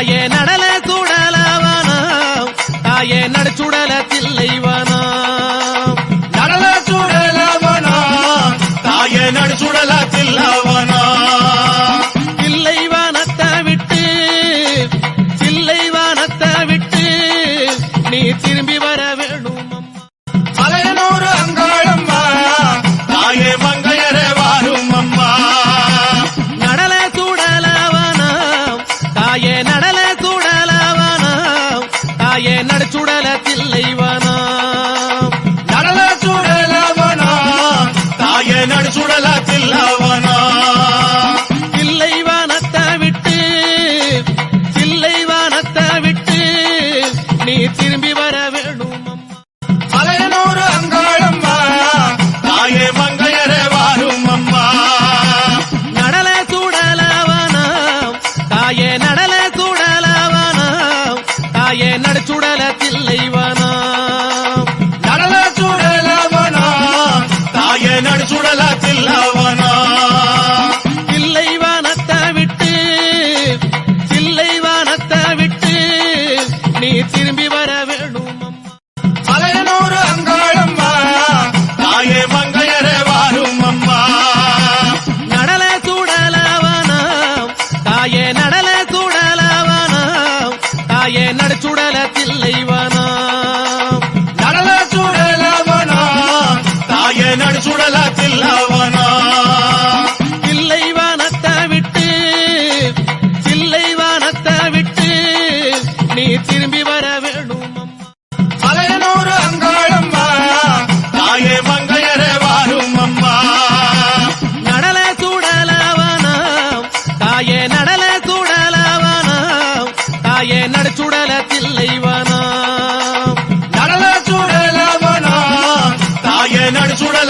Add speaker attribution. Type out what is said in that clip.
Speaker 1: தாயே நடல சுடலவானாம். தாயே நடுச்சுடல தில்லைவானாம்
Speaker 2: நடல சுடலவானாம். தாயே நடுச்சுடல தில்லவனாம்
Speaker 1: தில்லைவானத்தை விட்டு தில்லைவானத்தை விட்டு நீ திரும்பி வர வேணும்
Speaker 2: மலையனூர் அங்காளம் தாயே மங்கையரே வாரும் அம்மா
Speaker 1: நடல சுடலவானாம். தாயே
Speaker 2: ನಡೆ ನಡೆಸು சுடலாத்தில் அவனா
Speaker 1: இல்லை வானத்தை விட்டு இல்லை வானத்தை விட்டு நீ திரும்பி வர வேணும்
Speaker 2: அலையனூறு அங்காளம் தாயே மங்கையர வாரும் அம்மா.
Speaker 1: நடல சுடலவனாம் தாயே நடல சுடலவனாம் தாயே நடுச்சுடலத்தில் ஐவனாம்
Speaker 2: நடல சுடலவனாம் தாயே நடுச்சுடல